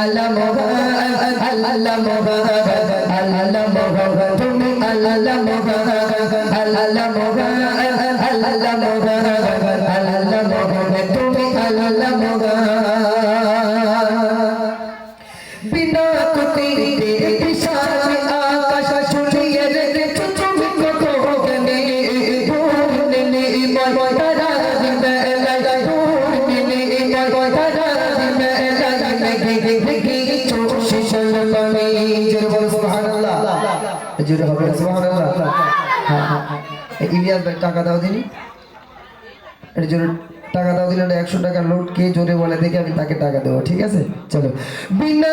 আল্লাহ মোহাম্মদ আল্লাহ মোহাম্মদ আল্লাহ মোহাম্মদ তুমি আল্লাহ মোহাম্মদ আল্লাহ মোহাম্মদ আল্লাহ মোহাম্মদ আল্লাহ মোহাম্মদ তুমি বিনা কুতিরে জোরে হবে হ্যাঁ, হ্যাঁ, হ্যাঁ। ইলিয়াস ভাই, টাকা দাও দিনি। এর জন্য টাকা দাও দিলে একশো টাকা লোড কে জোরে বলে দেখে আমি তাকে টাকা দেবো, ঠিক আছে? চলো। বিনা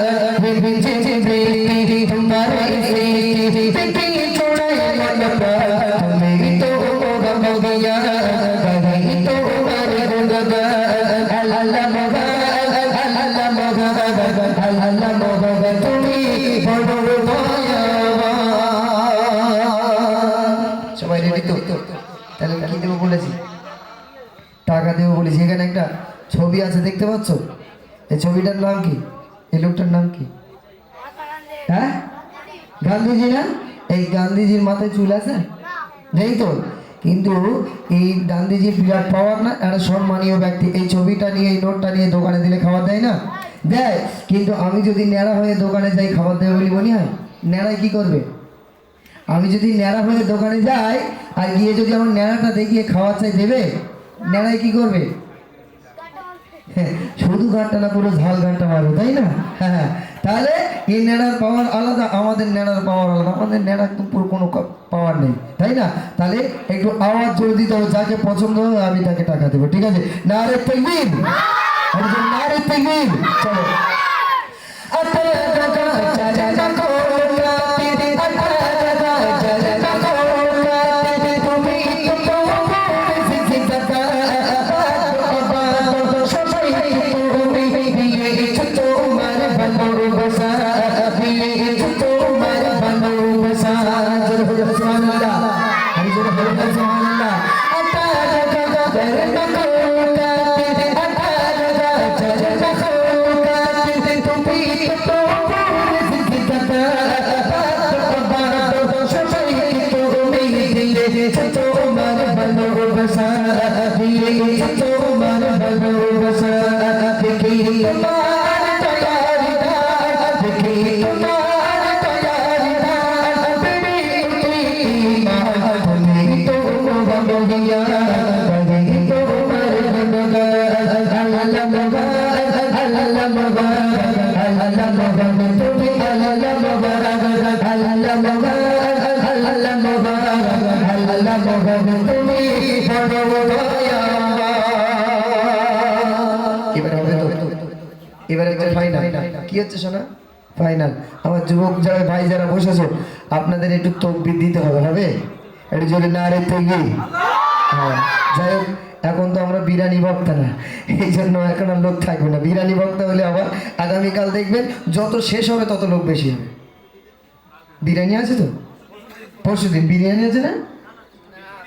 বলেছি। টাকা দেবো বলেছি। এখানে একটা ছবি আছে, দেখতে পাচ্ছ? এই ছবিটার নাম কি? এই লোকটার নাম কি? হ্যাঁ? গান্ধীজি না? এই গান্ধীজির মাথায় চুল আছে? নেই তো? কিন্তু এই গান্ধীজির বিরাট পাওয়ার না, একটা সম্মানীয় ব্যক্তি। এই ছবিটা নিয়ে, এই নোটটা নিয়ে দোকানে দিলে খাবার দেয় না? দেয়। কিন্তু আমি যদি ন্যাড়া হয়ে দোকানে যাই, খাবার দেবে বলি মনে হয়? ন্যাড়ায় কী করবে? আমি যদি ন্যাড়া হয়ে দোকানে যাই আর গিয়ে যদি আমার ন্যাড়াটা দেখিয়ে খাওয়ার চাই দেবে ন্যাড়ায় কি করবে? শুধু গানটা না, পুরো ঝাল গানটা মারবে, তাই না? হ্যাঁ হ্যাঁ। তাহলে এই নেড়ার পাওয়ার আলাদা, আমাদের নেড়ার পাওয়ার আলাদা। আমাদের নেড়ার তো পুরো কোনো পাওয়ার নেই, তাই না? তাহলে একটু আওয়াজ জোর দিতে হবে, যাকে পছন্দ হবে আমি তাকে টাকা দেবো, ঠিক আছে? না রে তেগবির না রে তেগবির চলো। দেখি তোমার এবার হচ্ছে ফাইনাল কি হচ্ছে শোনা ফাইনাল আমার যুবক যারা, ভাই যারা বসেছো, আপনাদের একটু তকবির দিতে হবে হবে? একটু জোরে না রে তেগি হ্যাঁ যাই হোক, এখন তো আমরা বিরানি বক্তা না। এই জন্য এখন আর লোক থাকবে না। বিরানি বক্তা হলে আবার আগামীকাল দেখবেন, যত শেষ হবে তত লোক বেশি হবে। বিরিয়ানি আছে তো? পরশু দিন বিরিয়ানি আছে না?